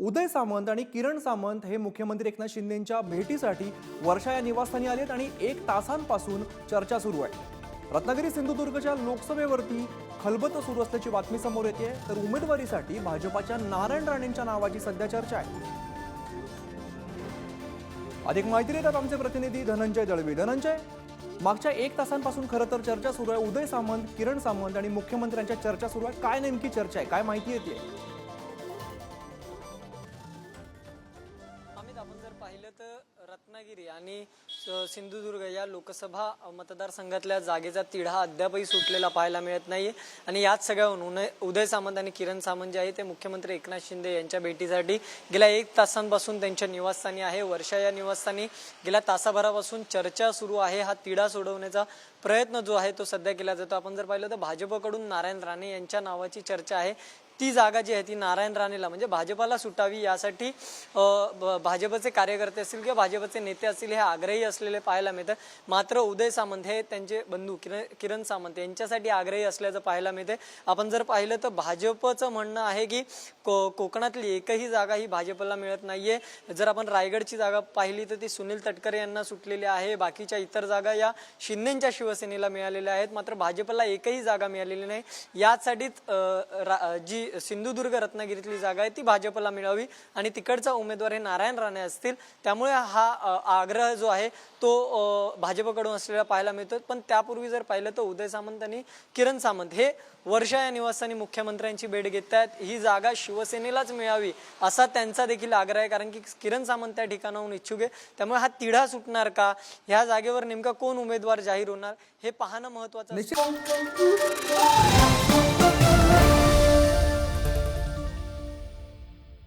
उदय सामंत आणि किरण सामंत हे मुख्यमंत्री एकनाथ शिंदेच्या भेटीसाठी वर्षा या निवासस्थानी आलेत आणि एक तासांपासून चर्चा सुरू आहे. रत्नागिरी सिंधुदुर्गच्या लोकसभेवरती खलबत सुरू असल्याची बातमी समोर येते. तर उमेदवारीसाठी भाजपाच्या नारायण राणेंच्या नावाची सध्या चर्चा आहे. अधिक माहिती देतात आमचे प्रतिनिधी धनंजय दळवी. धनंजय मागच्या एक तासांपासून खरं तर चर्चा सुरू आहे. उदय सामंत किरण सामंत आणि मुख्यमंत्र्यांच्या चर्चा सुरू आहे. काय नेमकी चर्चा आहे? काय माहिती येते? पाहिलं तर रत्नागिरी आणि स- सिंधुदुर्ग या लोकसभा मतदारसंघातल्या जागेचा तिढा अद्यापही सुटलेला पाहायला मिळत नाहीये. आणि याच सगळ्याहून उनय- उदय सामंत आणि किरण सामंत जे आहे ते मुख्यमंत्री एकनाथ शिंदे यांच्या भेटीसाठी गेल्या एक तासांपासून त्यांच्या निवासस्थानी आहे. वर्षा या निवासस्थानी गेल्या तासाभरापासून चर्चा सुरू आहे. हा तिढा सोडवण्याचा प्रयत्न जो आहे तो सध्या केला जातो. आपण जर पाहिलं तर भाजपकडून नारायण राणे यांच्या नावाची चर्चा आहे. ती जागा जी आहे ती नारायण राणेला म्हणजे भाजपाला सुटावी यासाठी ब- भाजपचे कार्यकर्ते असतील किंवा भाजपचे नेते असतील हे आग्रही असलेले पाहायला मिळतं. मात्र उदय सामंत हे त्यांचे बंधू किरण किरण सामंत यांच्यासाठी आग्रही असल्याचं पाहायला मिळते आपण जर पाहिलं तर भाजपचं म्हणणं आहे की को कोकणातली एकही जागा ही भाजपला मिळत नाहीये. जर आपण रायगडची जागा पाहिली तर ती सुनील तटकरे यांना सुटलेली आहे. बाकीच्या इतर जागा या शिंदेच्या शिवसेनेला मिळालेल्या आहेत. मात्र भाजपला एकही जागा मिळालेली नाही. यासाठीच जी जी सिंधुदुर्ग रत्नागिरीतली जागा आहे ती भाजपला मिळावी आणि तिकडचा उमेदवार हे नारायण राणे असतील. त्यामुळे हा आग्रह जो आहे तो भाजपकडून असलेला पाहायला मिळतो पण त्यापूर्वी जर पाहिलं तर उदय सामंत आणि किरण सामंत हे वर्षा या निवासस्थानी मुख्यमंत्र्यांची भेट घेत आहेत. ही जागा शिवसेनेलाच मिळावी असा त्यांचा देखील आग्रह आहे. कारण की किरण सामंत त्या ठिकाणाहून इच्छुक आहे. त्यामुळे हा तिढा सुटणार का? ह्या जागेवर नेमका कोण उमेदवार जाहीर होणार? हे पाहणं महत्वाचं